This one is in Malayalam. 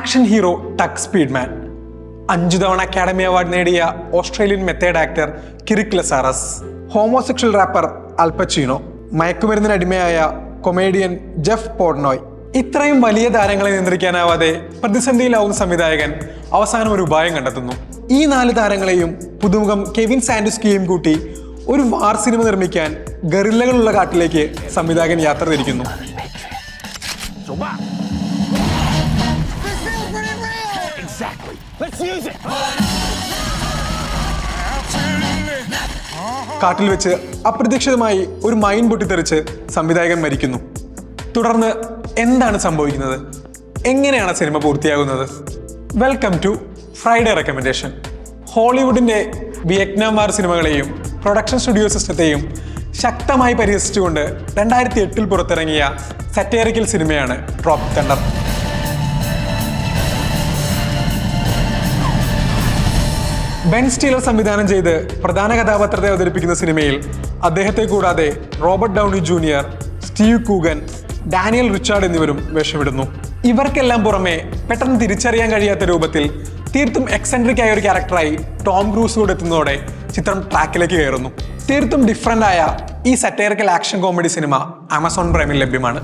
Action hero ടക് Speedman. അഞ്ചു തവണ അക്കാഡമി അവാർഡ് നേടിയ Australian method actor Kirk Lazarus. Homosexual rapper Alpa Chino മയക്കുമരുന്നിന് അടിമയായ കൊമേഡിയൻ ജെഫ് പോർണോയ് ഇത്രയും വലിയ താരങ്ങളെ നിയന്ത്രിക്കാനാവാതെ പ്രതിസന്ധിയിലാവുന്ന സംവിധായകൻ അവസാനം ഒരു ഉപായം കണ്ടെത്തുന്നു. ഈ നാല് താരങ്ങളെയും പുതുമുഖം കെവിൻ സാൻഡുസ്കിയും കൂട്ടി ഒരു വാർ സിനിമ നിർമ്മിക്കാൻ ഗറില്ലകളുള്ള കാട്ടിലേക്ക് സംവിധായകൻ യാത്ര തിരിക്കുന്നു. Exactly. Let's use it. കാട്ടിൽ വെച്ച് അപ്രതീക്ഷിതമായി ഒരു മൈൻ പൊട്ടിത്തെറിച്ച് സംവിധായകൻ മരിക്കുന്നു. തുടർന്ന് എന്താണ് സംഭവിക്കുന്നത്? എങ്ങനെയാണ് സിനിമ പൂർത്തിയാകുന്നത്? വെൽക്കം ടു ഫ്രൈഡേ റെക്കമെൻഡേഷൻ ഹോളിവുഡിന്റെ വിയറ്റ്നാം വാർ സിനിമകളെയും പ്രൊഡക്ഷൻ സ്റ്റുഡിയോ സിസ്റ്റത്തെയും ശക്തമായി പരിഹസിച്ചുകൊണ്ട് രണ്ടായിരത്തി എട്ടിൽ പുറത്തിറങ്ങിയ സറ്റേറിക്കൽ സിനിമയാണ് ട്രോപ്പ് തണ്ടർ ബെൻ സ്റ്റീലർ സംവിധാനം ചെയ്ത് പ്രധാന കഥാപാത്രത്തെ അവതരിപ്പിക്കുന്ന സിനിമയിൽ അദ്ദേഹത്തെ കൂടാതെ Robert Downey Junior Steve Coogan Daniel Richard എന്നിവരും വേഷമിടുന്നു. ഇവർക്കെല്ലാം പുറമെ പെട്ടെന്ന് തിരിച്ചറിയാൻ കഴിയാത്ത രൂപത്തിൽ തീർത്തും എക്സെൻട്രിക് ആയ ഒരു ക്യാരക്ടറായി ടോം ക്രൂസ് കൂടെ എത്തുന്നതോടെ ചിത്രം ട്രാക്കിലേക്ക് കയറുന്നു. തീർത്തും ഡിഫറന്റ് ആയ ഈ satirical action comedy cinema Amazon പ്രൈമിൽ ലഭ്യമാണ്.